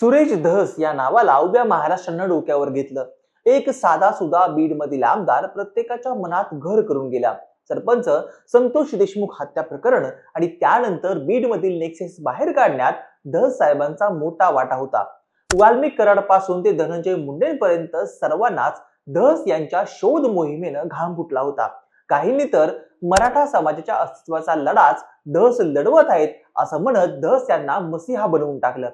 सुरेश धस या नावाला उभ्या महाराष्ट्रानं डोक्यावर घेतलं. एक साधा सुधा बीड मधील आमदार प्रत्येकाच्या मनात घर करून गेला. सरपंच संतोष देशमुख हत्या प्रकरण आणि त्यानंतर बीड मधील नेक्सेस बाहेर काढण्यात धस साहेबांचा मोठा वाटा होता. वाल्मिक कराडपासून ते धनंजय मुंडेंपर्यंत सर्वांनाच धस यांच्या शोध मोहिमेनं घाम फुटला होता. काहींनी तर मराठा समाजाच्या अस्तित्वाचा लढाच धस लढवत आहेत असं म्हणत धस यांना मसिहा बनवून टाकलं.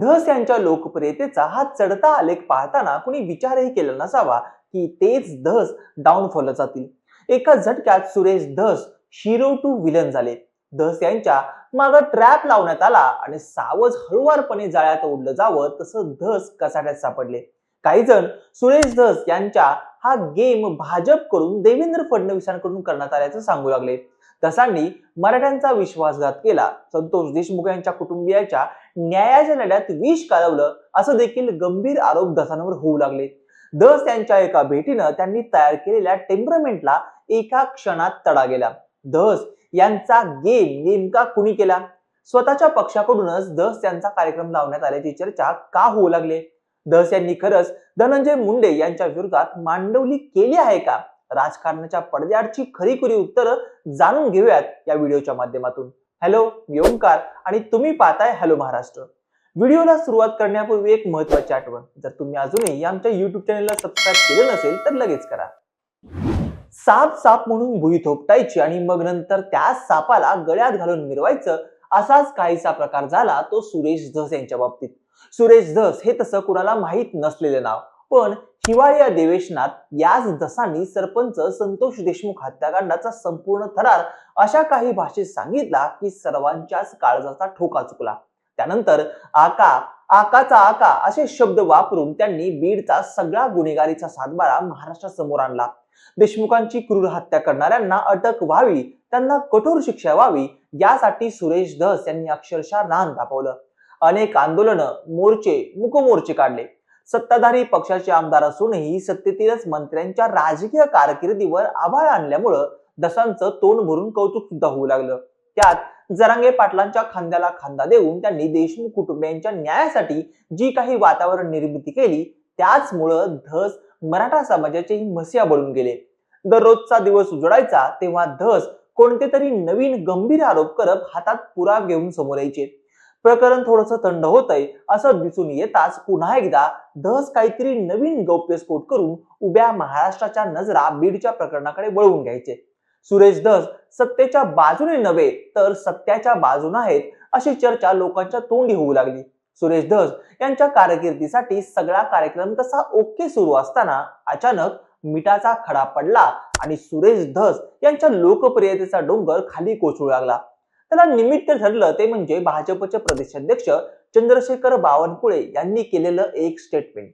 धस यांच्या लोकप्रियतेचा हा चढता आलेख पाहताना कुणी विचारही केला नसावा की तेच धस डाऊनफॉल जातील. एका झटक्यात सुरेश धस शिरो टू विलन झाले. धस यांच्या माग ट्रॅप लावण्यात आला आणि सावज हळुवारपणे जाळ्यात ओढलं जावं तसं धस कसाट्यात सापडले. काही जण सुरेश धस यांच्या हा गेम भाजपकडून देवेंद्र फडणवीसांकडून करण्यात आल्याचं सांगू लागले. धसांनी मराठ्यांचा विश्वासघात केला. संतोष देशमुख यांच्या कुटुंबियाच्या न्यायाच्या लढ्यात विष कालवलं असं देखील गंभीर आरोप धसांवर होऊ लागले. धस यांच्या एका भेटीनं त्यांनी तयार केलेल्या टेम्परमेंटला एका क्षणात तडा गेला. धस यांचा गेम नेमका कुणी केला? स्वतःच्या पक्षाकडूनच धस यांचा कार्यक्रम लावण्यात आल्याची चर्चा का होऊ लागले? धस यांनी खरंच धनंजय मुंडे यांच्या विरोधात मांडवली केली आहे का? राजकारणाच्या पडद्याआडची खरीखुरी उत्तरं जाणून घेऊयात या व्हिडिओच्या माध्यमातून. हॅलो मी ओंकार आणि तुम्ही पाहताय हॅलो महाराष्ट्र. व्हिडिओला सुरुवात करण्यापूर्वी एक महत्वाची आठवण. जर तुम्ही अजूनही आमच्या युट्यूब चॅनलला सबस्क्राईब केलं नसेल तर लगेच करा. साप साप म्हणून भुई थोपटायची आणि मग नंतर त्या सापाला गळ्यात घालून मिरवायचं असाच काहीसा प्रकार झाला तो सुरेश धस यांच्या बाबतीत. सुरेश धस हे तसं कुणाला माहीत नसलेलं नाव. पण हिवाळी अधिवेशनात याच धसांनी सरपंच संतोष देशमुख हत्याकांडाचा संपूर्ण थरार अशा काही भाषेत सांगितला की सर्वांच्याच काळजाचा ठोका चुकला. त्यानंतर आका आकाचा आका असे शब्द वापरून त्यांनी बीडचा सगळा गुन्हेगारीचा सातबारा महाराष्ट्रासमोर आणला. देशमुखांची क्रूर हत्या करणाऱ्यांना अटक व्हावी त्यांना कठोर शिक्षा व्हावी यासाठी सुरेश धस यांनी अक्षरशः रान दाखवलं अनेक आंदोलनं मोर्चे मुकमोर्चे काढले. सत्ताधारी पक्षाचे आमदार असूनही सत्तेतीलच मंत्र्यांच्या राजकीय कारकिर्दीवर आभाळ आणल्यामुळं दसांचं तोंड भरून कौतुक सुद्धा होऊ लागलं. त्यात जरांगे पाटलांच्या खांद्याला खांदा देऊन त्यांनी देशमुख कुटुंबियांच्या न्यायासाठी जी काही वातावरण निर्मिती केली त्याचमुळं धस मराठा समाजाचेही मसिया बनून गेले. दररोजचा दिवस उजडायचा तेव्हा धस कोणते तरी नवीन गंभीर आरोप करत हातात पुराव घेऊन समोर यायचे. प्रकरण थोडस थंड होतंय असं दिसून येताच पुन्हा एकदा धस काहीतरी नवीन गौप्यस्फोट करून उभ्या महाराष्ट्राच्या नजरा बीडच्या प्रकरणाकडे वळवून घ्यायचे. सुरेश धस सत्तेच्या बाजूने नव्हे तर सत्याच्या बाजूने आहेत अशी चर्चा लोकांच्या तोंडी होऊ लागली. सुरेश धस यांच्या कारकिर्दीसाठी सगळा कार्यक्रम तसा ओके सुरू असताना अचानक मिठाचा खडा पडला आणि सुरेश धस यांच्या लोकप्रियतेचा डोंगर खाली कोसळू लागला. त्याला निमित्त ठरलं ते म्हणजे भाजपचे प्रदेशाध्यक्ष चंद्रशेखर बावनकुळे यांनी केलेलं एक स्टेटमेंट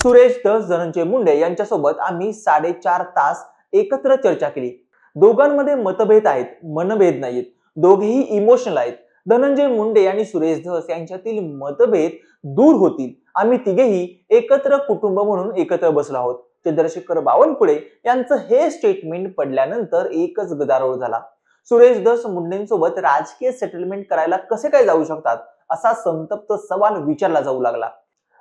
सुरेश धस धनंजय मुंडे यांच्यासोबत आम्ही साडेचार तास एकत्र चर्चा केली. दोघांमध्ये मतभेद आहेत मनभेद नाहीत. दोघेही इमोशनल आहेत. धनंजय मुंडे आणि सुरेश धस यांच्यातील मतभेद दूर होतील. आम्ही तिघेही एकत्र कुटुंब म्हणून एकत्र बसलो आहोत. चंद्रशेखर बावनकुळे यांचं हे स्टेटमेंट पडल्यानंतर एकच गदारोळ झाला. सुरेश दस मुंडेंसोबत राजकीय सेटलमेंट करायला कसे काय जाऊ शकतात? असा संतप्त सवाल विचारला जाऊ लागला.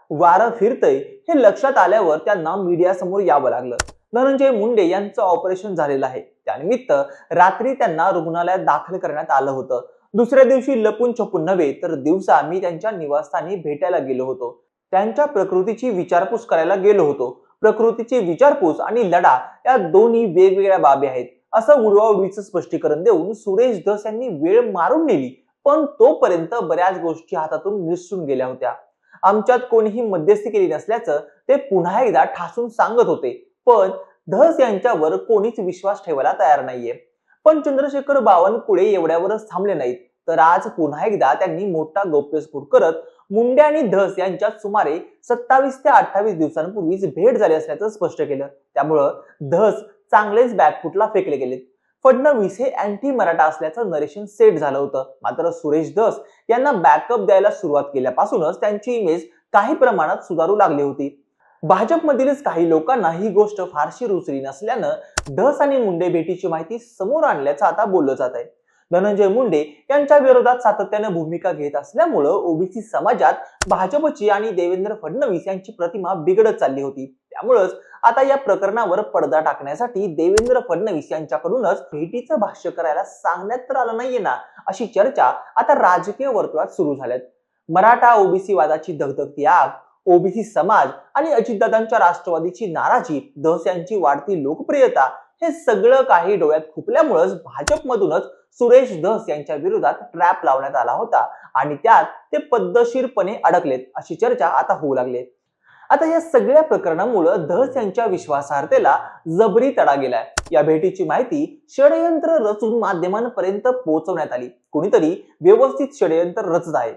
वारं फिरतय हे लक्षात आल्यावर त्यांना मीडिया समोर यावं लागलं. धनंजय मुंडे यांचं ऑपरेशन झालेलं आहे. त्यानिमित्त रात्री त्यांना रुग्णालयात दाखल करण्यात आलं होतं. दुसऱ्या दिवशी लपून छपून नव्हे तर दिवसा मी त्यांच्या निवासस्थानी भेटायला गेलो होतो. त्यांच्या प्रकृतीची विचारपूस करायला गेलो होतो. प्रकृतीची विचारपूस आणि लढा या दोन्ही वेगवेगळ्या बाबी आहेत. असं उडवाउडवीचं स्पष्टीकरण देऊन सुरेश धस यांनी वेळ मारून नेली पण तोपर्यंत बऱ्याच गोष्टी हातातून निसटून गेल्या होत्या. आमच्यात कोणीही मध्यस्थी केली नसल्याचं ते पुन्हा एकदा ठासून सांगत होते पण धस यांच्यावर कोणीच विश्वास ठेवायला तयार नाहीये. पण चंद्रशेखर बावनकुळे एवढ्यावरच थांबले नाहीत तर आज पुन्हा एकदा त्यांनी मोठा गौप्यस्फोट करत मुंडे आणि धस यांच्यात सुमारे सत्तावीस ते अठ्ठावीस दिवसांपूर्वीच भेट झाली असल्याचं स्पष्ट केलं. त्यामुळं धस चांगलेच बॅकफुटला फेकले गेलेत? फडणवीस हे अँटी मराठा असल्याचं नरेशन सेट झालं होतं. मात्र सुरेश धस यांना बॅकअप द्यायला सुरुवात केल्यापासूनच त्यांची इमेज काही प्रमाणात सुधारू लागली होती. भाजपमधीलच काही लोकांना ही गोष्ट फारशी रुचली नसल्यानं धस आणि मुंडे भेटीची माहिती समोर आणल्याचं आता बोललं जात आहे धनंजय मुंडे यांच्या विरोधात सातत्याने भूमिका घेत असल्यामुळं ओबीसी समाजात भाजपची आणि देवेंद्र फडणवीस यांची प्रतिमा बिघडत चालली होती. त्यामुळंच आता या प्रकरणावर पडदा टाकण्यासाठी देवेंद्र फडणवीस यांच्याकडूनच भेटीचं भाष्य करायला सांगण्यात तर आलं नाहीये ना अशी चर्चा आता राजकीय वर्तुळात सुरू झाल्यात. मराठा ओबीसी वादाची धगधगती आग ओबीसी समाज आणि अजितदादांच्या राष्ट्रवादीची नाराजी धस यांची वाढती लोकप्रियता हे सगळं काही डोळ्यात खुपल्यामुळेच भाजपमधूनच सुरेश धस यांच्या विरोधात ट्रॅप लावण्यात आला होता. आणि त्यात ते पद्धतशीरपणे अडकलेत अशी चर्चा आता होऊ लागली आता या सगळ्या प्रकरणामुळं धस यांच्या विश्वासार्हतेला जबरी तडा गेलाय. या भेटीची माहिती षडयंत्र रचून माध्यमांपर्यंत पोहोचवण्यात आली. कुणीतरी व्यवस्थित षडयंत्र रचत आहे.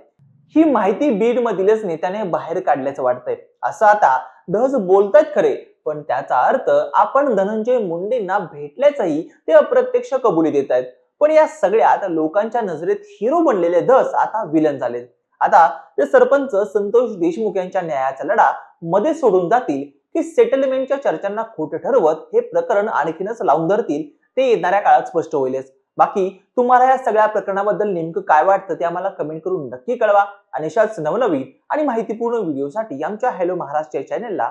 ही माहिती बीड मधीलच नेत्याने बाहेर काढल्याचं वाटतंय. असं आता धस बोलतायत खरे पण त्याचा अर्थ आपण धनंजय मुंडेंना भेटल्याचंही ते अप्रत्यक्ष कबुली देत आहेत. पण या सगळ्यात लोकांच्या नजरेत हिरो बनलेले धस आता विलन झाले आता ते सरपंच संतोष देशमुख यांच्या न्यायाचा लढा मध्ये सोडून जातील की सेटलमेंटच्या चर्चांना खोटं ठरवत हे प्रकरण आणखीनच लावून धरतील ते येणाऱ्या काळात स्पष्ट होईलच. बाकी तुम्हाला या सगळ्या प्रकरणाबद्दल नेमकं काय वाटतं ते आम्हाला कमेंट करून नक्की कळवा. आणि अशाच नवनवीन आणि माहितीपूर्ण व्हिडिओसाठी आमच्या हॅलो महाराष्ट्र या चॅनलला